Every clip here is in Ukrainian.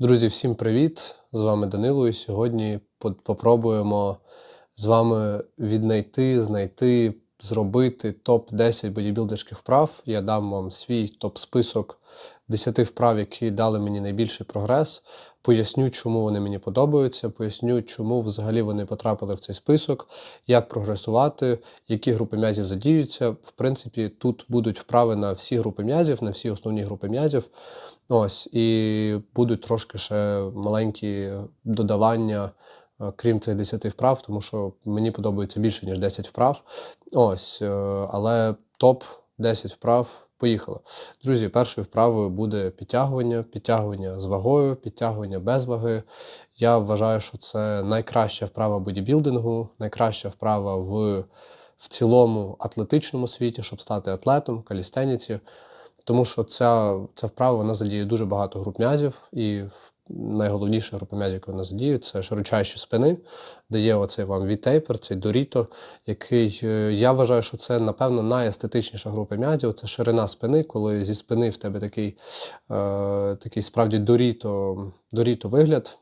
Друзі, всім привіт! З вами Данило. І сьогодні по- попробуємо з вами віднайти, знайти, зробити топ-10 бодібілдерських вправ. Я дам вам свій топ-список 10 вправ, які дали мені найбільший прогрес. Поясню, чому вони мені подобаються, поясню, чому взагалі вони потрапили в цей список, як прогресувати, які групи м'язів задіються. В принципі, тут будуть вправи на всі групи м'язів, на всі основні групи м'язів. Ось, і будуть трошки ще маленькі додавання, е, крім цих 10 вправ, тому що мені подобається більше, ніж 10 вправ. Ось, е, але топ 10 вправ. Поїхали. Друзі, першою вправою буде підтягування, підтягування з вагою, підтягування без ваги. Я вважаю, що це найкраща вправа бодібілдингу, найкраща вправа в, в цілому атлетичному світі, щоб стати атлетом, калістеніці. Тому що ця, ця вправа вона задіє дуже багато груп м'язів, і найголовніша група м'язів, яку вона задіє, це широчайші спини, де є оцей вам вітейпер, цей доріто, який е, я вважаю, що це, напевно, найестетичніша група м'язів. Це ширина спини, коли зі спини в тебе такий, е, такий справді доріто, доріто вигляд.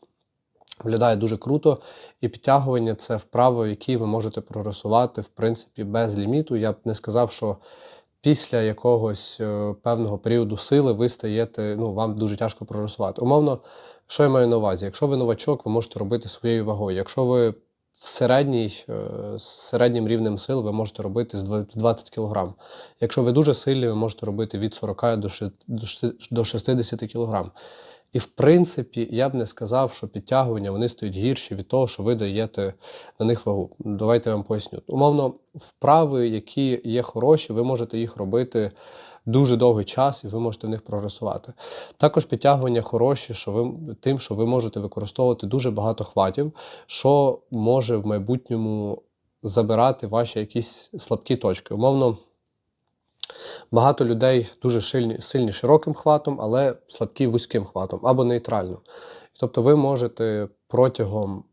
Виглядає дуже круто, і підтягування це вправо, які ви можете прогресувати в принципі без ліміту. Я б не сказав, що після якогось е, певного періоду сили ви стаєте, ну вам дуже тяжко прорисувати. Умовно, що я маю на увазі? Якщо ви новачок, ви можете робити своєю вагою. Якщо ви середній, е, з середнім рівнем сил, ви можете робити з 20 кг. Якщо ви дуже сильні, ви можете робити від 40 до ши- до ши- до 60 кг. І в принципі, я б не сказав, що підтягування вони стають гірші від того, що ви даєте на них вагу. Давайте я вам поясню. Умовно, вправи, які є хороші, ви можете їх робити дуже довгий час, і ви можете в них прогресувати. Також підтягування хороші, що ви тим, що ви можете використовувати дуже багато хватів, що може в майбутньому забирати ваші якісь слабкі точки. Умовно. Багато людей дуже сильні, сильні широким хватом, але слабкі вузьким хватом або нейтрально. Тобто ви можете протягом,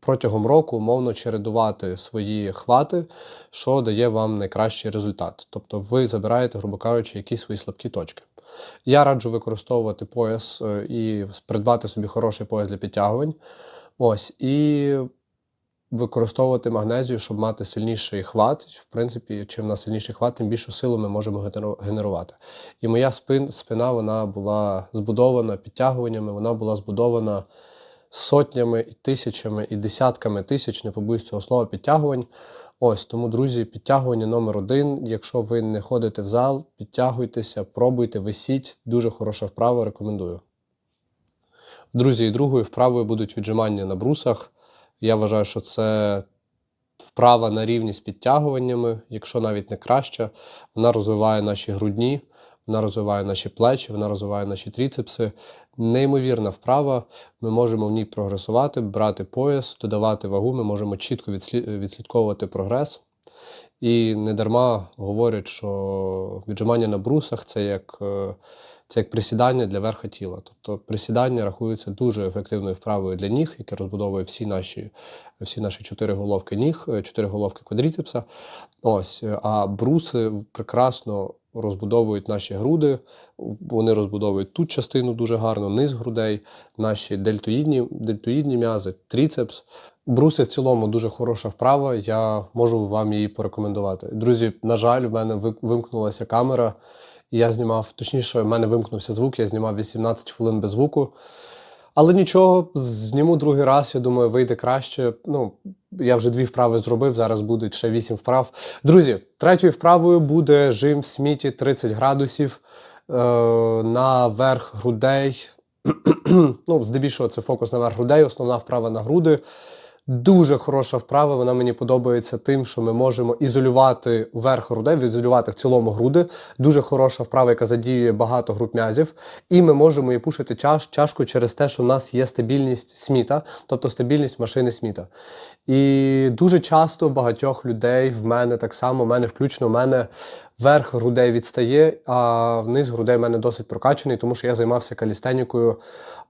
протягом року умовно чередувати свої хвати, що дає вам найкращий результат. Тобто ви забираєте, грубо кажучи, якісь свої слабкі точки. Я раджу використовувати пояс е, і придбати собі хороший пояс для підтягувань. Ось, і використовувати магнезію, щоб мати сильніший хват. В принципі, чим в нас сильніший хват, тим більшу силу ми можемо генерувати. І моя спин, спина вона була збудована підтягуваннями, вона була збудована сотнями і тисячами і десятками тисяч, не побоюсь цього слова, підтягувань. Ось тому, друзі, підтягування номер один. Якщо ви не ходите в зал, підтягуйтеся, пробуйте, висіть. Дуже хороша вправа, рекомендую. Друзі, і другою вправою будуть віджимання на брусах. Я вважаю, що це вправа на рівні з підтягуваннями, якщо навіть не краща. Вона розвиває наші грудні, вона розвиває наші плечі, вона розвиває наші тріцепси. Неймовірна вправа. Ми можемо в ній прогресувати, брати пояс, додавати вагу. Ми можемо чітко відслідковувати прогрес. І не дарма говорять, що віджимання на брусах це як, е, це як присідання для верха тіла. Тобто присідання рахується дуже ефективною вправою для ніг, яке розбудовує всі наші, всі наші чотири головки ніг, е, чотири головки квадріцепса. Ось, е, а бруси прекрасно розбудовують наші груди, вони розбудовують тут частину дуже гарно, низ грудей, наші дельтоїдні, дельтоїдні м'язи, тріцепс. Бруси в цілому дуже хороша вправа. Я можу вам її порекомендувати. Друзі, на жаль, в мене вимкнулася камера. Я знімав, точніше, в мене вимкнувся звук, я знімав 18 хвилин без звуку. Але нічого, зніму другий раз, я думаю, вийде краще. Ну, я вже дві вправи зробив, зараз будуть ще вісім вправ. Друзі, третьою вправою буде жим в сміті 30 градусів е, на верх грудей. ну, здебільшого це фокус на верх грудей, основна вправа на груди. Дуже хороша вправа, вона мені подобається тим, що ми можемо ізолювати верх грудей, ізолювати в цілому груди. Дуже хороша вправа, яка задіює багато груп м'язів. І ми можемо її пушити чаш, чашку через те, що в нас є стабільність сміта, тобто стабільність машини сміта. І дуже часто багатьох людей, в мене так само, в мене включно, в мене верх грудей відстає, а вниз грудей в мене досить прокачаний, тому що я займався калістенікою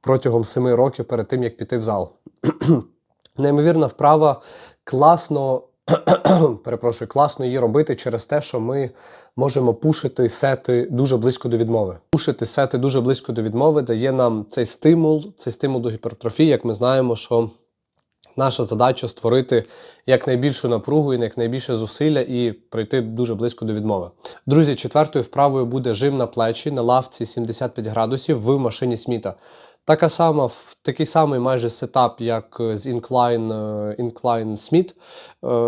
протягом семи років перед тим, як піти в зал. Неймовірна вправа класно перепрошую, класно її робити через те, що ми можемо пушити сети дуже близько до відмови. Пушити сети дуже близько до відмови дає нам цей стимул, цей стимул до гіпертрофії, як ми знаємо, що наша задача створити якнайбільшу напругу і якнайбільше зусилля і прийти дуже близько до відмови. Друзі, четвертою вправою буде жим на плечі на лавці 75 градусів в машині Сміта. Така сама, такий самий майже сетап, як е, з Incline, е, Incline Smith,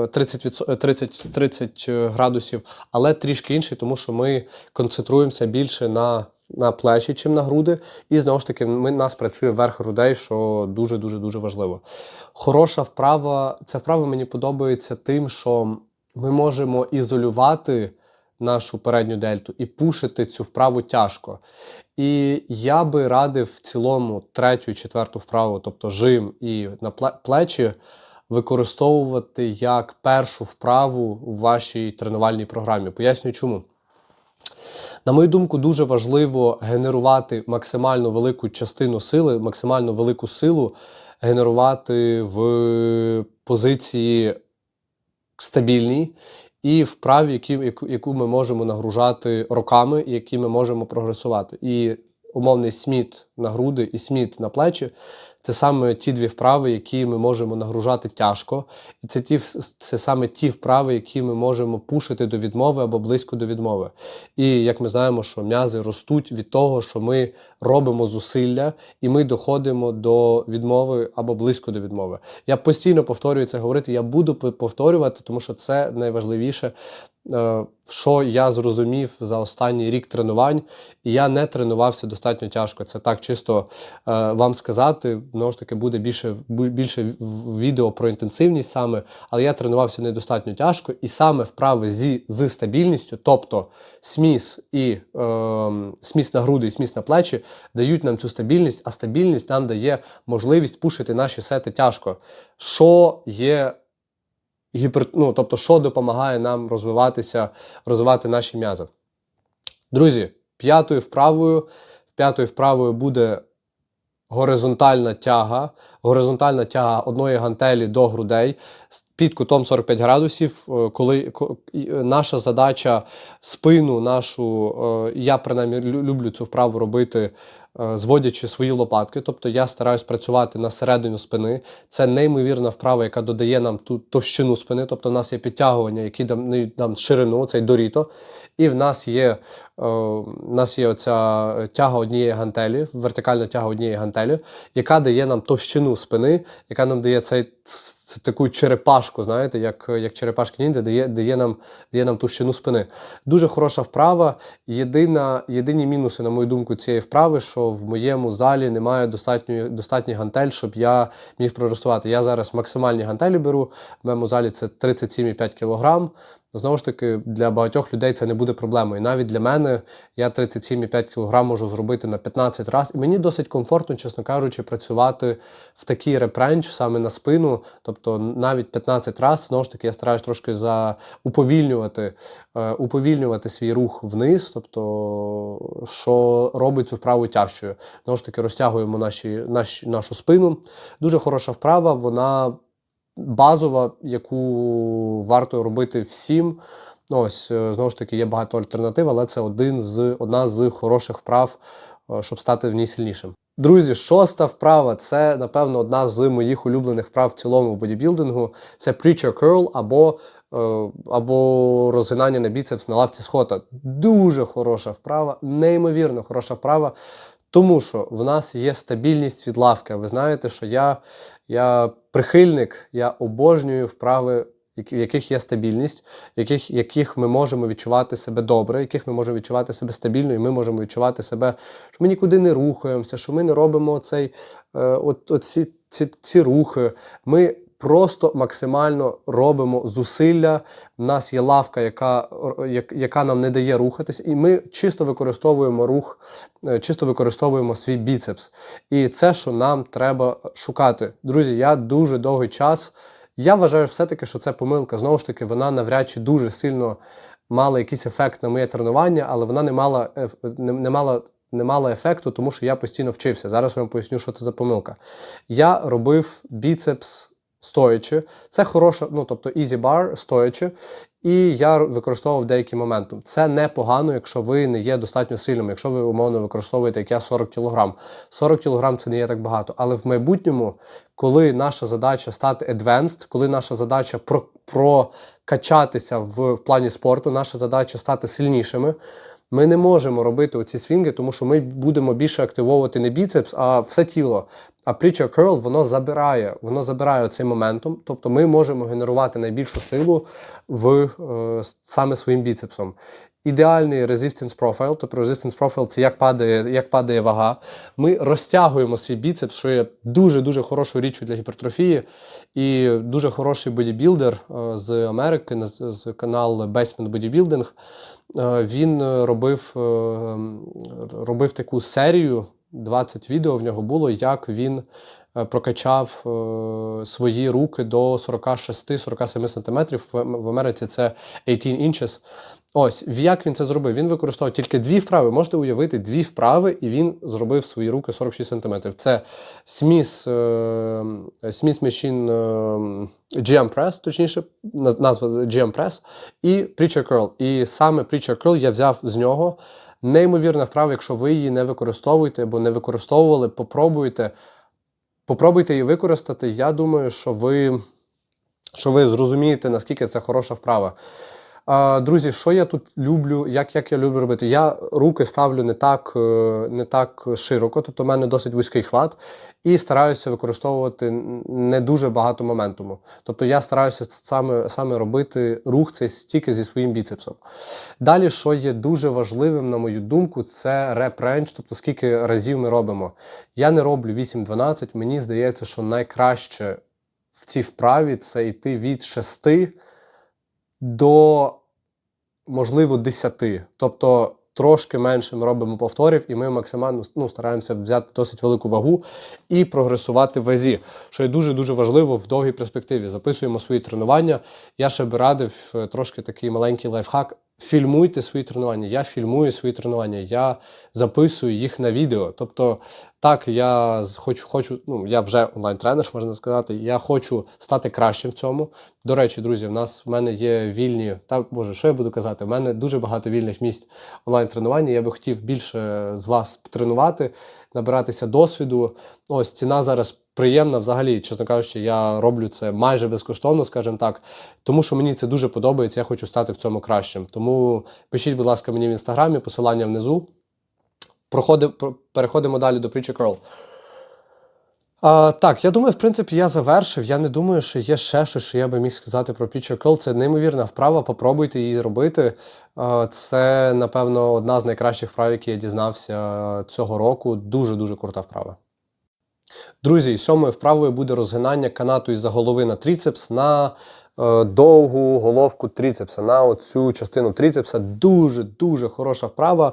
е, 30, е, 30, 30 градусів, але трішки інший, тому що ми концентруємося більше на, на плечі, чим на груди. І знову ж таки, ми, нас працює верх грудей, що дуже-дуже дуже важливо. Хороша вправа, ця вправа мені подобається тим, що ми можемо ізолювати нашу передню дельту і пушити цю вправу тяжко. І я би радив в цілому третю і четверту вправу, тобто жим і на плечі, використовувати як першу вправу у вашій тренувальній програмі. Пояснюю чому. На мою думку, дуже важливо генерувати максимально велику частину сили, максимально велику силу генерувати в позиції стабільній і вправі, які, яку ми можемо нагружати роками, і які ми можемо прогресувати. І умовний сміт на груди і сміт на плечі це саме ті дві вправи, які ми можемо нагружати тяжко. І це, ті, це саме ті вправи, які ми можемо пушити до відмови або близько до відмови. І як ми знаємо, що м'язи ростуть від того, що ми робимо зусилля, і ми доходимо до відмови або близько до відмови. Я постійно повторюю це говорити. Я буду повторювати, тому що це найважливіше, що я зрозумів за останній рік тренувань, і я не тренувався достатньо тяжко. Це так чисто е, вам сказати. Знову ж таки, буде більше, більше відео про інтенсивність саме, але я тренувався недостатньо тяжко, і саме вправи зі, з стабільністю, тобто сміс і е, сміс на груди і сміс на плечі, дають нам цю стабільність, а стабільність нам дає можливість пушити наші сети тяжко. Що є гіпер... ну, тобто, що допомагає нам розвиватися, розвивати наші м'язи. Друзі, п'ятою вправою, п'ятою вправою буде горизонтальна тяга, горизонтальна тяга одної гантелі до грудей під кутом 45 градусів. е, Коли е, наша задача спину нашу, е, я принаймні люблю цю вправу робити. Зводячи свої лопатки, тобто я стараюсь працювати на середину спини. Це неймовірна вправа, яка додає нам ту товщину спини. Тобто, в нас є підтягування, які дають нам ширину, цей доріто. І в нас є, в нас є оця тяга однієї гантелі, вертикальна тяга однієї гантелі, яка дає нам товщину спини, яка нам дає цей, таку черепашку, знаєте, як, як черепашки ніндзя, дає, дає, нам, дає нам товщину спини. Дуже хороша вправа. Єдина, єдині мінуси, на мою думку, цієї вправи, що в моєму залі немає достатньої, достатньої гантель, щоб я міг прорисувати. Я зараз максимальні гантелі беру. В моєму залі це 37,5 кг. Знову ж таки, для багатьох людей це не буде проблемою. Навіть для мене я 37,5 кг можу зробити на 15 разів. І мені досить комфортно, чесно кажучи, працювати в такий репренч саме на спину. Тобто навіть 15 разів, знову ж таки, я стараюсь трошки за уповільнювати, е, уповільнювати свій рух вниз, тобто, що робить цю вправу тяжчою. Знову ж таки, розтягуємо наші, наші, нашу спину. Дуже хороша вправа, вона базова, яку варто робити всім. Ось, е, знову ж таки, є багато альтернатив, але це один з, одна з хороших вправ, е, щоб стати в ній сильнішим. Друзі, шоста вправа це, напевно, одна з моїх улюблених вправ в цілому в бодібілдингу. Це preacher curl або, е, або розгинання на біцепс на лавці схода. Дуже хороша вправа, неймовірно хороша вправа. Тому що в нас є стабільність від лавки. Ви знаєте, що я, я прихильник, я обожнюю вправи, в яких є стабільність, в яких, яких ми можемо відчувати себе добре, яких ми можемо відчувати себе стабільно, і ми можемо відчувати себе, що ми нікуди не рухаємося, що ми не робимо цей, е, от, от ці, ці, ці рухи. Ми просто максимально робимо зусилля. У нас є лавка, яка, яка нам не дає рухатись, і ми чисто використовуємо рух, е, чисто використовуємо свій біцепс. І це, що нам треба шукати. Друзі, я дуже довгий час. Я вважаю все-таки, що це помилка. Знову ж таки, вона навряд чи дуже сильно мала якийсь ефект на моє тренування, але вона не мала, не, не мала. Не мала ефекту, тому що я постійно вчився. Зараз вам поясню, що це за помилка. Я робив біцепс стоячи. Це хороша, ну тобто easy bar стоячи. І я використовував деякий моментум. Це непогано, якщо ви не є достатньо сильним, якщо ви умовно використовуєте як я 40 кг. 40 кг це не є так багато. Але в майбутньому, коли наша задача стати advanced, коли наша задача про, прокачатися в, в плані спорту, наша задача стати сильнішими. Ми не можемо робити оці свінги, тому що ми будемо більше активовувати не біцепс, а все тіло. А preacher curl, воно забирає, воно забирає цей моментум. Тобто ми можемо генерувати найбільшу силу в е, саме своїм біцепсом. Ідеальний resistance profile, тобто resistance profile – це як падає, як падає вага. Ми розтягуємо свій біцепс, що є дуже-дуже хорошою річчю для гіпертрофії. І дуже хороший бодібілдер е, з Америки, з- каналу Basement Bodybuilding. Е, Він робив, е, робив таку серію, 20 відео в нього було, як він прокачав свої руки до 46-47 см. В в Америці це 18 inches. Ось, як він це зробив? Він використовував тільки дві вправи. Можете уявити дві вправи, і він зробив свої руки 46 см. Це Smith, е, Smith Machine е, GM Press, точніше, назва GM Press, і Preacher Curl. І саме Preacher Curl я взяв з нього. Неймовірна вправа, якщо ви її не використовуєте або не використовували, попробуйте. Попробуйте її використати. Я думаю, що ви, що ви зрозумієте, наскільки це хороша вправа. Друзі, що я тут люблю, як, як я люблю робити? Я руки ставлю не так, е, не так широко, тобто в мене досить вузький хват, і стараюся використовувати не дуже багато моментуму. Тобто я стараюся саме, саме робити рух цей стільки зі своїм біцепсом. Далі, що є дуже важливим, на мою думку, це реп-рендж, тобто скільки разів ми робимо. Я не роблю 8-12, мені здається, що найкраще в цій вправі це йти від 6 до, можливо, 10. Тобто трошки менше ми робимо повторів, і ми максимально ну, стараємося взяти досить велику вагу і прогресувати в вазі, що є дуже-дуже важливо в довгій перспективі. Записуємо свої тренування. Я ще би радив е, трошки такий маленький лайфхак. Фільмуйте свої тренування. Я фільмую свої тренування, я записую їх на відео. Тобто, так, я хочу, хочу, ну я вже онлайн-тренер, можна сказати. Я хочу стати кращим в цьому. До речі, друзі, в нас в мене є вільні. Та боже, що я буду казати? У мене дуже багато вільних місць онлайн-тренування. Я би хотів більше з вас тренувати, набиратися досвіду. Ось ціна зараз приємна. Взагалі, чесно кажучи, я роблю це майже безкоштовно, скажімо так, тому що мені це дуже подобається. Я хочу стати в цьому кращим. Тому пишіть, будь ласка, мені в інстаграмі, посилання внизу. Проходи, про- переходимо далі до Preacher Curl. А, так, я думаю, в принципі, я завершив. Я не думаю, що є ще щось, що я би міг сказати про Preacher Curl. Це неймовірна вправа, попробуйте її робити. А, це, напевно, одна з найкращих вправ, які я дізнався цього року. Дуже-дуже крута вправа. Друзі, сьомою вправою буде розгинання канату із-за голови на тріцепс на довгу головку тріцепса, на оцю частину тріцепса. Дуже-дуже хороша вправа.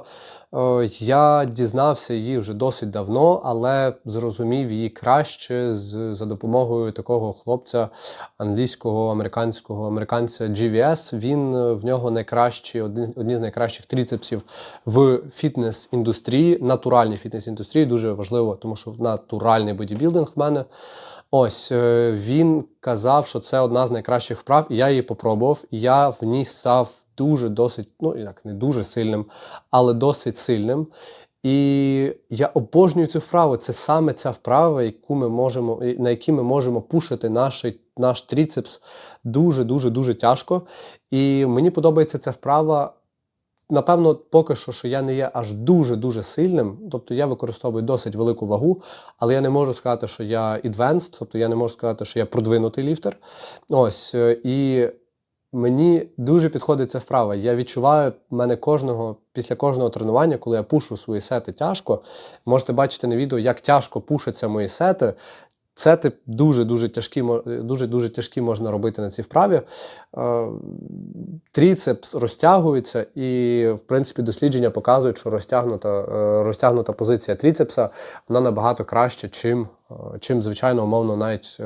Е, я дізнався її вже досить давно, але зрозумів її краще за допомогою такого хлопця англійського, американського американця GVS. Він е, в нього найкращі, одні, одні з найкращих тріцепсів в фітнес-індустрії, натуральній фітнес-індустрії. Дуже важливо, тому що натуральний бодібілдинг в мене. Ось е, він казав, що це одна з найкращих вправ, я її попробував. Я в ній став дуже досить, ну як не дуже сильним, але досить сильним. І я обожнюю цю вправу. Це саме ця вправа, яку ми можемо, на якій ми можемо пушити наш, наш тріцепс дуже дуже дуже тяжко. І мені подобається ця вправа. Напевно, поки що, що я не є аж дуже-дуже сильним, тобто я використовую досить велику вагу, але я не можу сказати, що я advanced, тобто я не можу сказати, що я продвинутий ліфтер. Ось, е, і мені дуже підходить ця вправа. Я відчуваю мене кожного після кожного тренування, коли я пушу свої сети тяжко. Можете бачити на відео, як тяжко пушаться мої сети. Сети дуже дуже тяжкі, дуже дуже тяжкі можна робити на цій вправі. Е, Тріцепс розтягується, і в принципі дослідження показують, що розтягнута, е, розтягнута позиція тріцепса вона набагато краще, чим, е, чим звичайно, умовно, навіть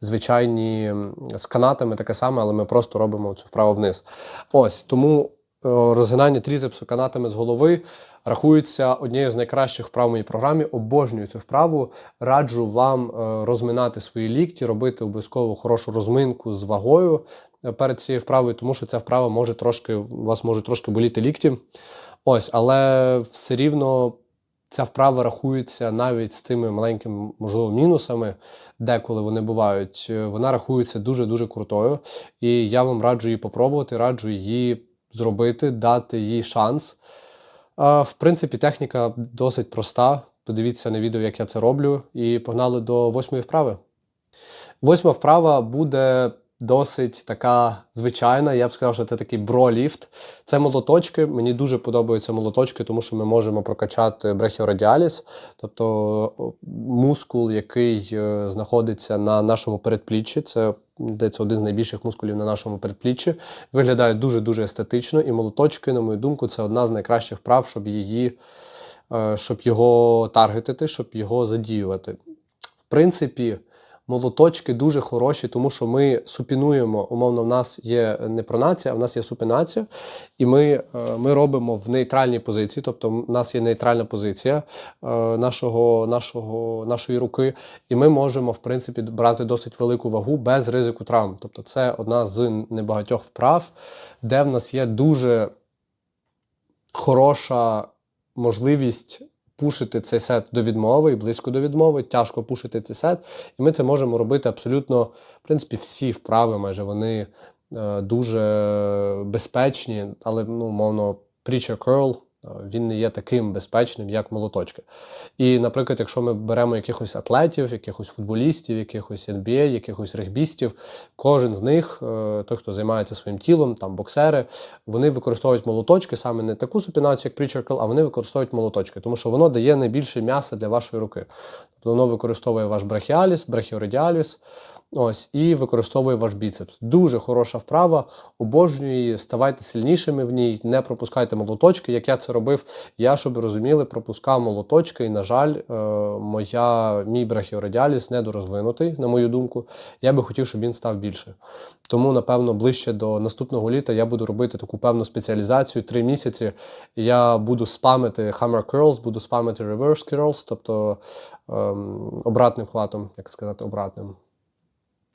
звичайні з канатами таке саме, але ми просто робимо цю вправу вниз. Ось тому розгинання тріцепсу канатами з голови рахується однією з найкращих вправ в моїй програмі. Обожнюю цю вправу. Раджу вам е, розминати свої лікті, робити обов'язково хорошу розминку з вагою е, перед цією вправою, тому що ця вправа може трошки, у вас можуть трошки боліти лікті. Ось, але все рівно ця вправа рахується навіть з тими маленькими, можливо, мінусами, деколи вони бувають. Е, Вона рахується дуже-дуже крутою. І я вам раджу її попробувати, раджу її зробити, дати їй шанс. В принципі, техніка досить проста. Подивіться на відео, як я це роблю, і погнали до восьмої вправи. Восьма вправа буде досить така звичайна. Я б сказав, що це такий броліфт. Це молоточки. Мені дуже подобаються молоточки, тому що ми можемо прокачати брахіорадіаліс, тобто мускул, який е, знаходиться на нашому передпліччі. Це де це один з найбільших мускулів на нашому передпліччі. Виглядає дуже-дуже естетично. І молоточки, на мою думку, це одна з найкращих вправ, щоб її, е, щоб його таргетити, щоб його задіювати. В принципі, молоточки дуже хороші, тому що ми супінуємо. Умовно, в нас є не пронація, а в нас є супінація, і ми, е, ми робимо в нейтральній позиції, тобто в нас є нейтральна позиція е, нашого, нашого, нашої руки, і ми можемо, в принципі, брати досить велику вагу без ризику травм. Тобто, це одна з небагатьох вправ, де в нас є дуже хороша можливість пушити цей сет до відмови і близько до відмови, тяжко пушити цей сет. І ми це можемо робити абсолютно, в принципі, всі вправи, майже вони е, дуже безпечні, але, ну, мовно, preacher curl, він не є таким безпечним, як молоточки. І, наприклад, якщо ми беремо якихось атлетів, якихось футболістів, якихось NBA, якихось регбістів, кожен з них, е, той, хто займається своїм тілом, там боксери, вони використовують молоточки, саме не таку супінацію, як curl, а вони використовують молоточки, тому що воно дає найбільше м'яса для вашої руки. Тобто воно використовує ваш брахіаліс, брахіорадіаліс, Ось, і використовує ваш біцепс. Дуже хороша вправа, обожнюю її, ставайте сильнішими в ній, не пропускайте молоточки. Як я це робив, я, щоб розуміли, пропускав молоточки, і, на жаль, е, моя, мій брахіорадіаліс недорозвинутий, на мою думку. Я би хотів, щоб він став більше. Тому, напевно, ближче до наступного літа я буду робити таку певну спеціалізацію. Три місяці я буду спамити hammer curls, буду спамити reverse curls, тобто ем, обратним хватом, як сказати, обратним.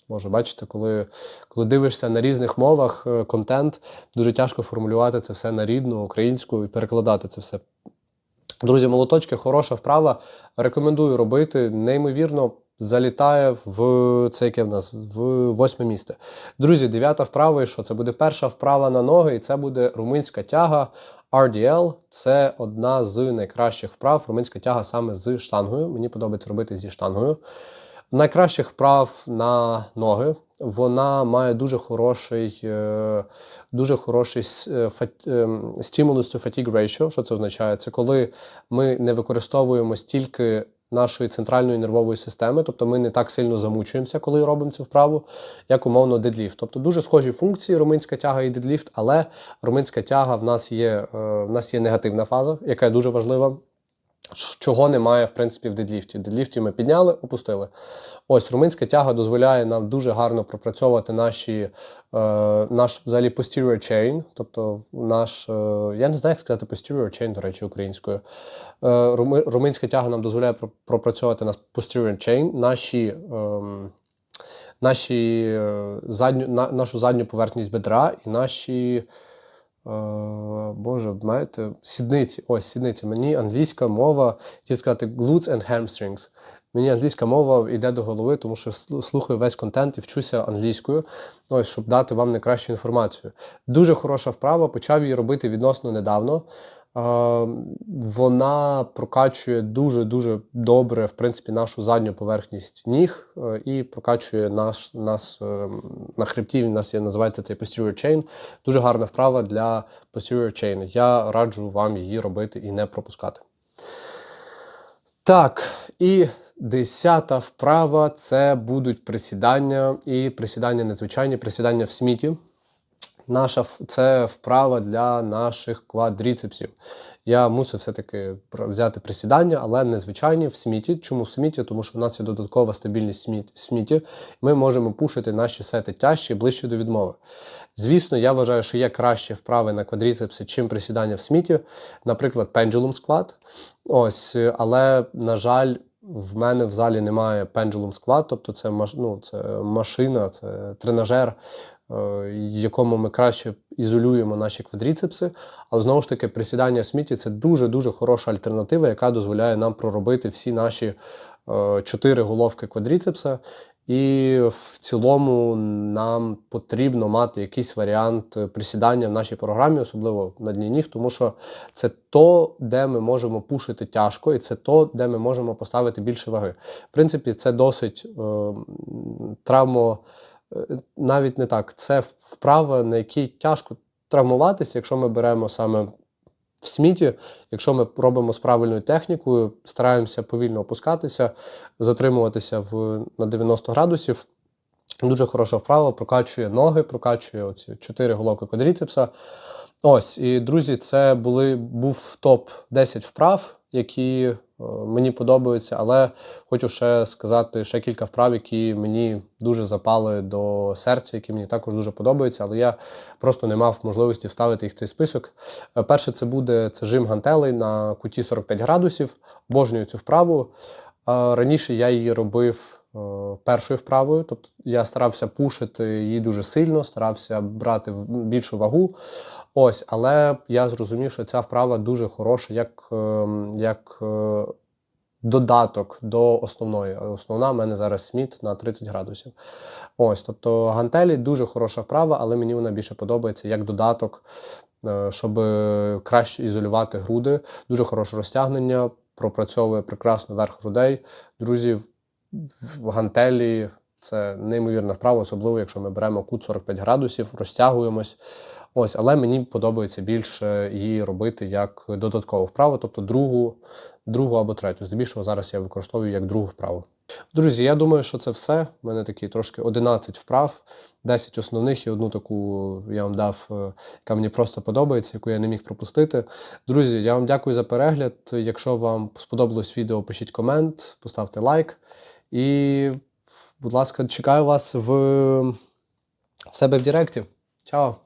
Може, бачите, коли, коли дивишся на різних мовах е, контент, дуже тяжко формулювати це все на рідну, українську і перекладати це все. Друзі, молоточки, хороша вправа. Рекомендую робити. Неймовірно, залітає в це яке в нас в восьме місце. Друзі, дев'ята вправа, і що це буде перша вправа на ноги, і це буде румунська тяга. RDL це одна з найкращих вправ. Румунська тяга саме з штангою. Мені подобається робити зі штангою. Найкращих вправ на ноги. Вона має дуже хороший, е, дуже хороший е, stimulus to fatigue ratio. Що це означає? Це коли ми не використовуємо стільки нашої центральної нервової системи, тобто ми не так сильно замучуємося, коли робимо цю вправу, як умовно дедліфт. Тобто дуже схожі функції румунська тяга і дедліфт, але румунська тяга в нас є, е, в нас є негативна фаза, яка дуже важлива. Чого немає, в принципі, в дедліфті. Дедліфті ми підняли, опустили. Ось румунська тяга дозволяє нам дуже гарно пропрацьовувати наші, е, наш взагалі posterior chain, тобто наш, е, я не знаю, як сказати posterior chain, до речі, українською. Е, румунська тяга нам дозволяє пропрацьовувати наш posterior chain, наші. Е, наші задню, на, нашу задню поверхність бедра і наші Боже, знаєте, сідниці. Ось сідниці. Мені англійська мова, хотів сказати, glutes and hamstrings. Мені англійська мова йде до голови, тому що слухаю весь контент і вчуся англійською, ось, щоб дати вам найкращу інформацію. Дуже хороша вправа, почав її робити відносно недавно вона прокачує дуже-дуже добре, в принципі, нашу задню поверхність ніг е, і прокачує наш, нас е, на хребті. У нас є називається цей posterior chain. Дуже гарна вправа для posterior chain. Я раджу вам її робити і не пропускати. Так, і десята вправа це будуть присідання і присідання незвичайні, присідання в сміті. Наша це вправа для наших квадріцепсів. я мусив все-таки взяти присідання, але не звичайні в сміті. Чому в сміті? Тому що в нас є додаткова стабільність сміті. Ми можемо пушити наші сети тяжче ближче до відмови. Звісно, я вважаю, що є кращі вправи на квадріцепси, чим присідання в сміті, наприклад, pendulum squat. Ось, але, на жаль, в мене в залі немає pendulum squat, тобто це, ну, це машина, це тренажер, якому ми краще ізолюємо наші квадріцепси. Але знову ж таки, присідання в сміті це дуже-дуже хороша альтернатива, яка дозволяє нам проробити всі наші е, чотири головки квадріцепса. І в цілому нам потрібно мати якийсь варіант е, присідання в нашій програмі, особливо на дні ніг, тому що це то, де ми можемо пушити тяжко, і це то, де ми можемо поставити більше ваги. В принципі, це досить е, травмо, е, навіть не так. Це вправа, на якій тяжко травмуватися, якщо ми беремо саме в сміті, якщо ми робимо з правильною технікою, стараємося повільно опускатися, затримуватися в, на 90 градусів. Дуже хороша вправа, прокачує ноги, прокачує оці чотири головки квадріцепса. Ось, і друзі, це були, був топ-10 вправ, які мені подобаються, але хочу ще сказати ще кілька вправ, які мені дуже запали до серця, які мені також дуже подобаються, але я просто не мав можливості вставити їх в цей список. Е, Перше, це буде це жим гантелей на куті 45 градусів. Обожнюю цю вправу. Раніше я її робив е, першою вправою, тобто я старався пушити її дуже сильно, старався брати більшу вагу. Ось, але я зрозумів, що ця вправа дуже хороша як, ем, як е, додаток до основної. Основна в мене зараз сміт на 30 градусів. Ось, тобто гантелі дуже хороша вправа, але мені вона більше подобається як додаток, е, щоб краще ізолювати груди. Дуже хороше розтягнення, пропрацьовує прекрасно верх грудей. Друзі, в- в гантелі це неймовірна вправа, особливо якщо ми беремо кут 45 градусів, розтягуємось. Ось, але мені подобається більше її робити як додаткову вправу, тобто другу, другу або третю. Здебільшого зараз я використовую як другу вправу. Друзі, я думаю, що це все. У мене такі трошки 11 вправ, 10 основних і одну таку я вам дав, е, яка мені просто подобається, яку я не міг пропустити. Друзі, я вам дякую за перегляд. Якщо вам сподобалось відео, пишіть комент, поставте лайк. І, будь ласка, чекаю вас в, в себе в Директі. Чао!